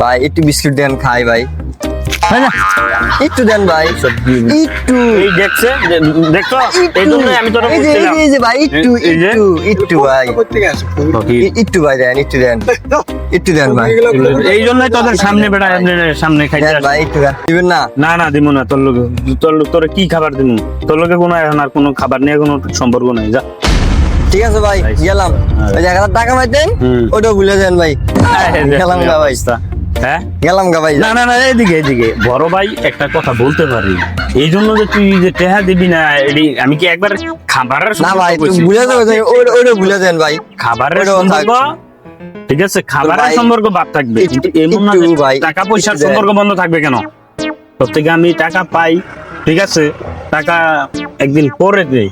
ভাই একটু বিস্কুট দেন খাই ভাই। একটু দেন ভাই। একটু। এই দেখছে দে- দেখছ? এই জন্যই আমি তোরা যে এই বলছিলাম যে, এই যে ভাই একটু একটু একটু ভাই। একটু ভাই দেন একটু দেন। একটু দেন ভাই। এই জন্যই তোদের সামনে বেড়া সামনে আসি। ভাই একটু দেন। দিবেন না? না না দিব না। তোর লোকে তোর লোক তোরে কি খাবার দিব তোর লোকে কোনো এখন আর কোনো খাবার নিয়ে কোনো সম্পর্ক নাই যা। ঠিক আছে ভাই। গেলাম। হ্যাঁ। ওই এক হাজার টাকা পাইতেন হুম। ওটাও ভুলে যান ভাই। গেলাম ভাই। হ্যাঁ? গেলাম গা ভাই। না না না এদিকে এদিকে বড় ভাই একটা কথা বলতে পারি। এই জন্য যে তুই যে টেহা দিবি না এডি আমি কি একবার খাবারের না ভাই কইছি? তুমি ভুলে যাবে ওটা ভুলে যান ভাই। খাবারের সম্পর্ক? ঠিক আছে খাবারের সম্পর্ক বাদ থাকবে। এমন না ভাই, টাকা পয়সার সম্পর্ক বন্ধ থাকবে কেন? প্রত্যেকে আমি টাকা পাই ঠিক আছে? টাকা একদিন পরে দেই।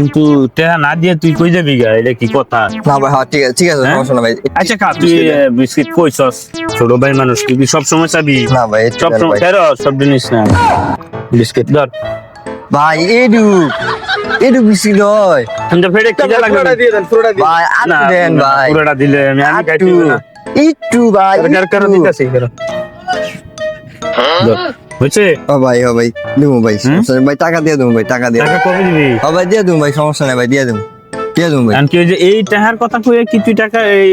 কিন্তু টাকা না দিয়ে তুই কই যাবি গা? এটা কি কথা? না ভাই হ্যাঁ ঠিক আছে ঠিক আছে হ্যাঁ? সমস্যা না ভাই। আচ্ছা খা তুই বিস্কিট কইছস। ছোট ভাই মানুষ তুই কি সব সময় চাবি? না ভাই সব সময়। ফেরো সব জিনিস না। বিস্কিট ধর। ভাই এডু এডু বিসি নয় কিন্তু ফেরে কি লাগবে। ভাই না দেন ভাই। পুরোটা দিলে আমি আমি খাইতে না। একটু ভাই কার কার। দিতাছি ধর। হয়েছে? ও ভাই ও ভাই দেবো ভাই ভাই টাকা দিয়ে দেবো ভাই টাকা দিয়ে। টাকা কবে দিবি? ও ভাই দিয়ে দেবো ভাই সমস্যা নাই ভাই দিয়ে দেবো কি যে এই টাকার কথা কয়ে কি তুই টাকা এই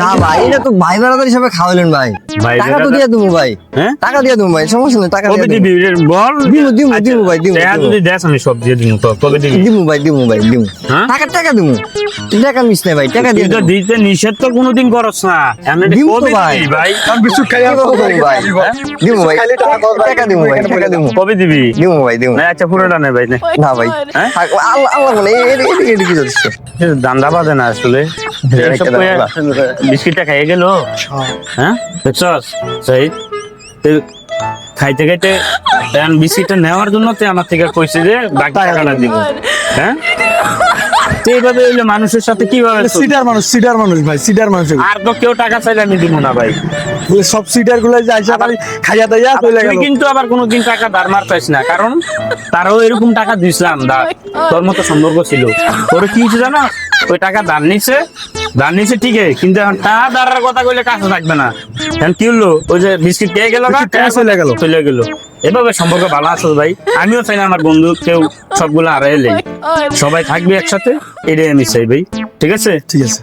না ভাই এটা তো ভাই হিসাবে খাওয়ালেন ভাই। ভাই টাকা তো দিয়ে দেবো ভাই। হ্যাঁ? টাকা দিয়ে দেবো ভাই সমস্যা নেই টাকা দিয়ে দিবি? বল? দিমু দিমু দিমু ভাই দিমু টাকা যদি দেস আমি সব দিয়ে দিমু তো কবে দিবি? দিমু ভাই দিমু ভাই দিমু? টাকা টাকা দিমু টাকা মিস নাই ভাই টাকা দিয়ে দিতে নিষেধ তো কোনোদিন করস না। কবে ভাই। ভাই? দিমু ভাই টাকা দিমু ভাই। টাকা দিমু কবে দিবি? দিমু ভাই দিমু না আচ্ছা পুরোটা নে ভাই নে। ভাই। হ্যাঁ? আল্লাহ আল্লাহ এদিকে এদিকে যাচ্ছে। দান্দা বাদে না আসলে? বিস্কিটটা খাইয়ে গেল? হ্যাঁ। দেখছস? সেই খাইতে খাইতে বিস্কিটটা নেওয়ার জন্য তুই আমার থেকে কইছে যে বাকি টাকাটা দিব। হ্যাঁ? তো এইভাবে হইলে মানুষের সাথে কীভাবে সিডার মানুষ সিডার মানুষ ভাই সিডার মানুষ আর তো কেউ টাকা চাইলে আমি দিব না ভাই। বলে সব সিডারগুলো যে আইসা ভাই খাইয়া দাইয়া চলে গেল। কিন্তু আবার কোনোদিন টাকা ধার মার পাইছ না কারণ তারও এরকম টাকা দিছিলাম দা তোর মতো সম্পর্ক ছিল। তোর কি জানো? ওই টাকা ধার নিছে ধার নিছে ঠিকই কিন্তু এখন টাকা ধারের কথা কইলে কাছে থাকবে না। এখন কি হলো? ওই যে বিস্কিট পেয়ে গেল চলে গেল। চলে গেল। এভাবে সম্পর্ক ভালো আছে ভাই? আমিও চাই না আমার বন্ধু কেউ সবগুলো হারাই এলে সবাই থাকবে একসাথে এটাই আমি চাই ভাই। ঠিক আছে? ঠিক আছে।